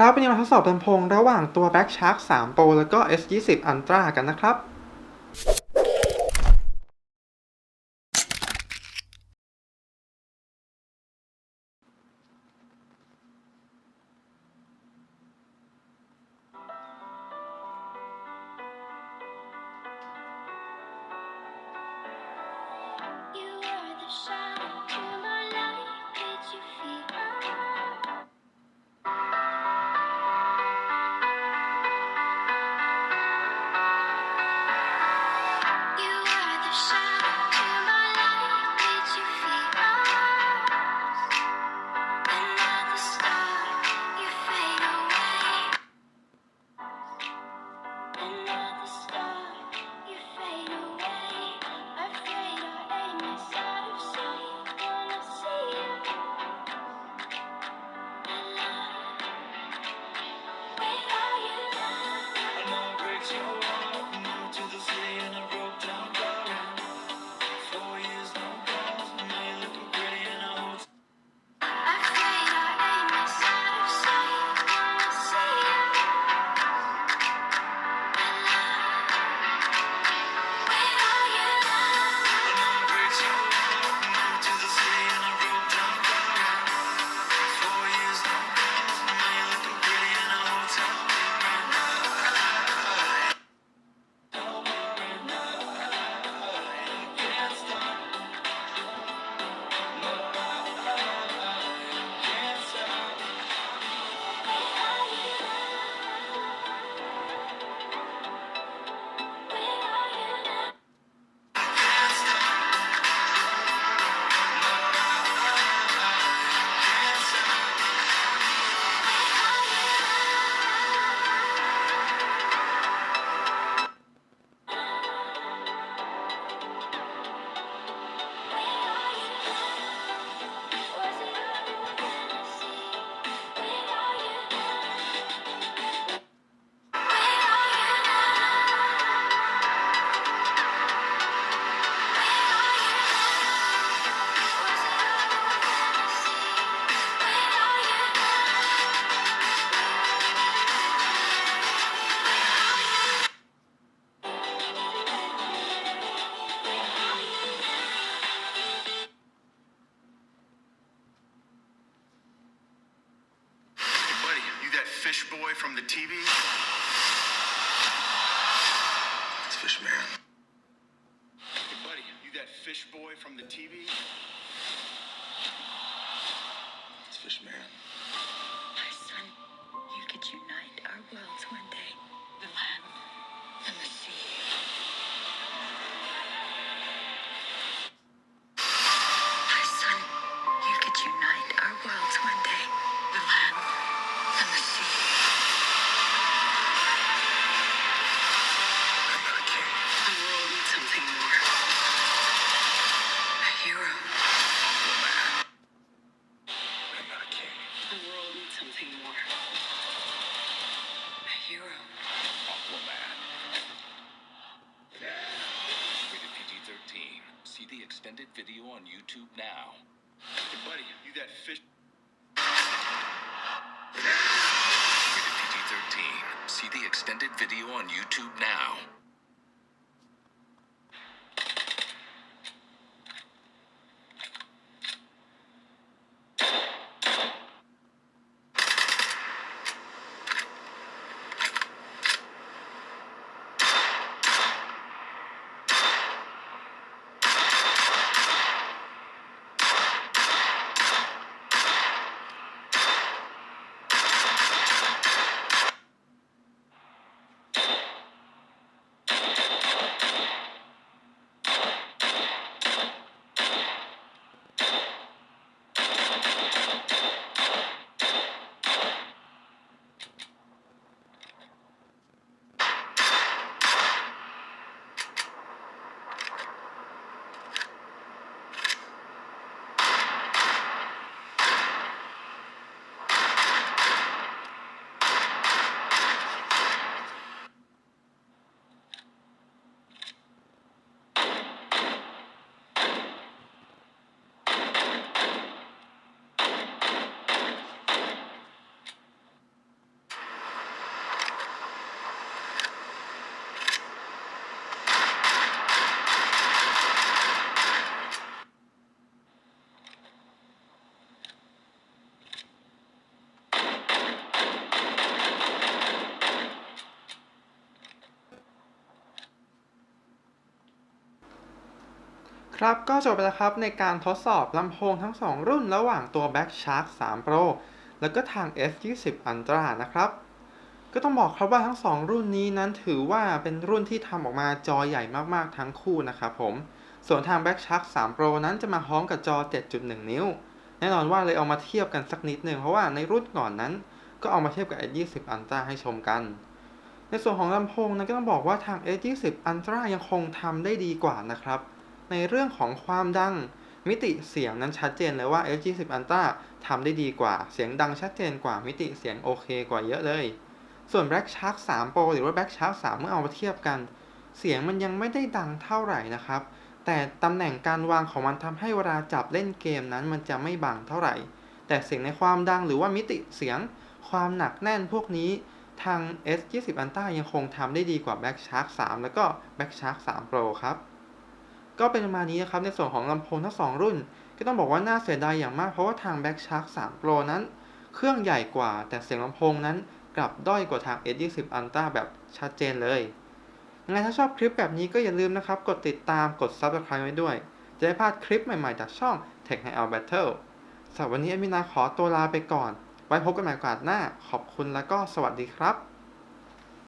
ครับเป็นนี้มาทดสอบลำโพงระหว่างตัว Back Shark 3 Pro แล้วก็ S20 Ultra กันนะครับ fish boy from the TV? It's Fish Man. Hey, buddy, you that fish boy from the TV? It's Fish Man. Hero. The world needs something more. Hero. Aquaman. Rated PG-13. See the extended video on YouTube now. Hey, buddy, you that fish. Rated PG-13. See the extended video on YouTube now. ครับก็จบไปแล้วครับในการทดสอบลำโพงทั้ง 2 รุ่นระหว่างตัว Black Shark 3 Pro แล้วก็ทาง S20 Ultra นะครับ ก็ต้องบอกครับว่าทั้ง 2 รุ่นนี้นั้นถือว่าเป็นรุ่นที่ทำออกมาจอใหญ่มากๆทั้งคู่นะครับผม ส่วนทาง Black Shark 3 Pro นั้นจะมาพร้อมกับจอ 7.1 นิ้ว แน่นอนว่าเลยเอามาเทียบกันสักนิดหนึ่งเพราะว่าในรุ่นก่อนนั้น ก็เอามาเทียบกับ S20 Ultra ให้ชมกันในส่วนของลำโพงนั้นก็ต้องบอกว่าทาง S20 Ultra ยังคงทำได้ดีกว่านะครับ ในเรื่องของความดังมิติเสียงนั้นชัดเจนเลยว่า S20 Ultra ทำได้ดีกว่า เสียงดังชัดเจนกว่ามิติเสียงโอเคกว่าเยอะเลย ส่วน Black Shark 3 Pro หรือว่า Black Shark 3 เมื่อเอามาเทียบกัน เสียงมันยังไม่ได้ดังเท่าไหร่นะครับ แต่ตำแหน่งการวางของมันทำให้เวลาจับเล่นเกมนั้นมันจะไม่บังเท่าไหร่ แต่เสียงในความดังหรือว่ามิติเสียง ความหนักแน่นพวกนี้ทาง S20 Ultra ยังคงทำได้ดีกว่า Black Shark 3 แล้วก็ Black Shark 3 Pro ครับ ก็เป็นประมาณนี้นะครับในส่วนของลำโพงทั้งสองรุ่น ก็ต้องบอกว่าน่าเสียดายอย่างมากเพราะว่าทาง Back Shark 3 Pro นั้น เครื่องใหญ่กว่า แต่เสียงลำโพงนั้นกลับด้อยกว่าทาง S20 Ultra แบบชัดเจนเลยยังไงถ้าชอบคลิปแบบนี้ก็อย่าลืมนะครับ กดติดตามกด Subscribe ไว้ด้วย จะได้พลาดคลิปใหม่ๆ จากช่อง Tech Hangout Battle สำหรับวันนี้อมินาขอตัวลาไปก่อน ไว้พบกันใหม่โอกาสหน้า ขอบคุณแล้วก็สวัสดีครับ